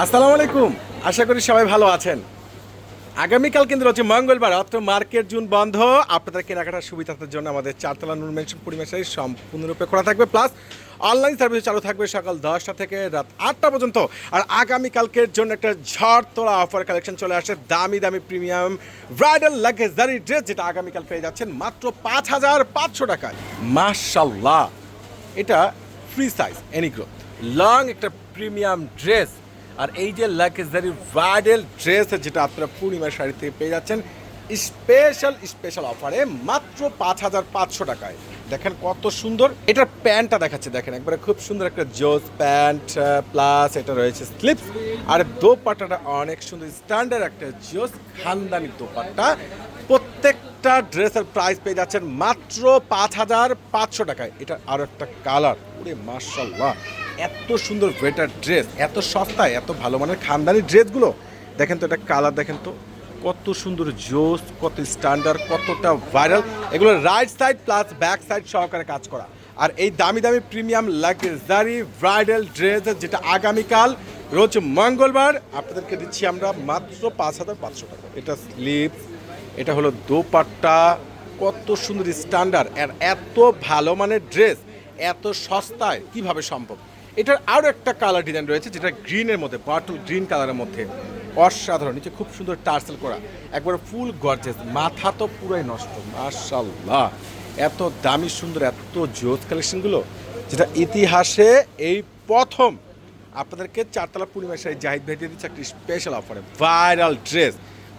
আসসালামু আলাইকুম। আশা করি সবাই ভালো আছেন। আগামীকাল কিন্তু হচ্ছে মঙ্গলবার অত্র মার্কেট জুন বন্ধ। আপনাদের কেনাকাটার সুবিধার জন্য আমাদের চারতলা নুন মেনশন পরিবেশারি সম্পূর্ণরূপে খোলা থাকবে। প্লাস অনলাইন সার্ভিস চালু থাকবে সকাল দশটা থেকে রাত আটটা পর্যন্ত। আর আগামীকালকের জন্য একটা ঝড় তোলা অফার কালেকশন চলে আসে। দামি দামি প্রিমিয়াম ব্রাইডাল লাক্সারি ড্রেস যেটা আগামীকাল পেয়ে যাচ্ছেন মাত্র পাঁচ হাজার পাঁচশো টাকায়। মার্শাল্লাহ এটা free size any growth long একটা প্রিমিয়াম ড্রেস আর এই যে লাক্সারি ব্রাইডাল ড্রেস যেটা আপনারা পূর্ণিমার শাড়ি থেকে পেয়ে যাচ্ছেন স্পেশাল স্পেশাল অফারে মাত্র পাঁচ হাজার পাঁচশো টাকায়। দেখেন কত সুন্দর। এটার প্যান্টটা দেখাচ্ছে, দেখেন একবারে খুব সুন্দর একটা জোস প্যান্ট প্লাস এটা রয়েছে স্লিপস আর দোপাট্টাটা অনেক সুন্দর স্ট্যান্ডার্ড একটা জোস খানদানি দোপাট্টা। প্রত্যেকটা ড্রেসের প্রাইস পেয়ে যাচ্ছেন মাত্র পাঁচ হাজার পাঁচশো টাকায়। এটা আরও একটা কালার ওরে মার্শাল্লাহ এত সুন্দর বেটার ড্রেস এত সস্তায়, এত ভালো মানের খানদানি ড্রেসগুলো। দেখেন তো এটা কালার দেখেন তো কত সুন্দর জোস, কত স্ট্যান্ডার্ড কতটা ভাইরাল এগুলো right side plus back side সহকারে কাজ করা। আর এই দামি দামি প্রিমিয়াম লাক্সারি ব্রাইডাল ড্রেস যেটা আগামীকাল রোজ মঙ্গলবার আপনাদেরকে দিচ্ছি আমরা মাত্র পাঁচ হাজার পাঁচশো টাকা। এটা স্লিপ এটা হলো দোপাট্টা, কত সুন্দর স্ট্যান্ডার্ড আর এত ভালো মানের ড্রেস এত সস্তায় কীভাবে সম্ভব? এটার আরও একটা কালার ডিজাইন রয়েছে যেটা গ্রিনের মধ্যে বাটল গ্রিন কালারের মধ্যে। অসাধারণ, নিচে খুব সুন্দর টার্সেল করা। একবার ফুল গর্জেস মাথা তো পুরাই নষ্ট মার্শাল্লাহ এত দামি সুন্দর, এত জোস কালেকশনগুলো যেটা ইতিহাসে এই প্রথম আপনাদেরকে চারতলা পূর্ণিমা শাড়ি জাহিদ ভাই দিয়ে দিচ্ছে একটা স্পেশাল অফারে ভাইরাল ড্রেস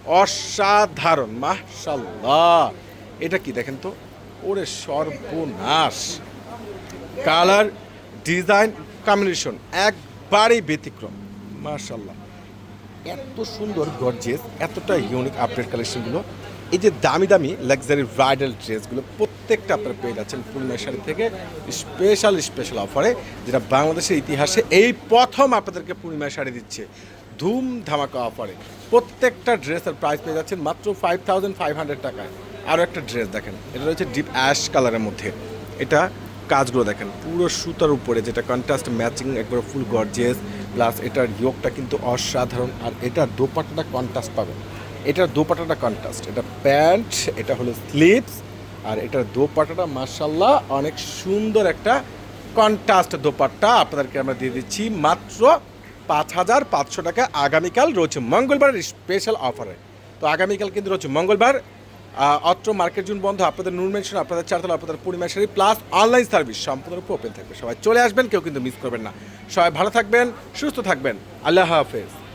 অসাধারণ মাশাল্লাহ এটা কি দেখেন তো? ওরে সর্বনাশ। কালার, ডিজাইন কম্বিনেশন একবারেই ব্যতিক্রম মার্শাল্লাহ এত সুন্দর গর্জেস এতটা ইউনিক আপডেট কালেকশনগুলো এই যে দামি দামি লাক্সারি ব্রাইডাল ড্রেসগুলো প্রত্যেকটা আপনারা পেয়ে যাচ্ছেন পূর্ণিমা শাড়ি থেকে স্পেশাল স্পেশাল অফারে যেটা বাংলাদেশের ইতিহাসে এই প্রথম আপনাদেরকে পূর্ণিমা শাড়ি দিচ্ছে। ধুম ধামাকা অফারে প্রত্যেকটা ড্রেসের প্রাইস পেয়ে যাচ্ছেন মাত্র ফাইভ থাউজেন্ড ফাইভ হান্ড্রেড টাকায়। আরও একটা ড্রেস দেখেন, এটা রয়েছে ডিপ অ্যাশ কালারের মধ্যে। এটা কাজগুলো দেখেন, পুরো সুতার উপরে যেটা কন্ট্রাস্ট ম্যাচিং একবার ফুল গর্জেস প্লাস এটার ইয়োগটা কিন্তু অসাধারণ, আর এটার দোপাট্টাটা কন্ট্রাস্ট পাবেন। এটার দোপাট্টাটা কন্ট্রাস্ট এটা প্যান্ট, এটা হলো স্লিপস আর এটার দোপাট্টাটা মার্শাল্লাহ অনেক সুন্দর একটা কন্ট্রাস্ট দোপাট্টা। আপনাদেরকে আমরা দিয়ে দিচ্ছি মাত্র পাঁচ হাজার পাঁচশো টাকা। আগামীকাল রয়েছে মঙ্গলবারের স্পেশাল অফারে তো আগামীকাল কিন্তু রয়েছে মঙ্গলবার। অত্র মার্কেট জুন বন্ধ, আপনাদের নুন মেনশন, আপনাদের চারতলা, আপনাদের পরিমাণ শাড়ি প্লাস অনলাইন সার্ভিস সম্পূর্ণরূপে ওপেন থাকবে। সবাই চলে আসবেন, কেউ কিন্তু মিস করবেন না। সবাই ভালো থাকবেন, সুস্থ থাকবেন। আল্লাহ হাফেজ।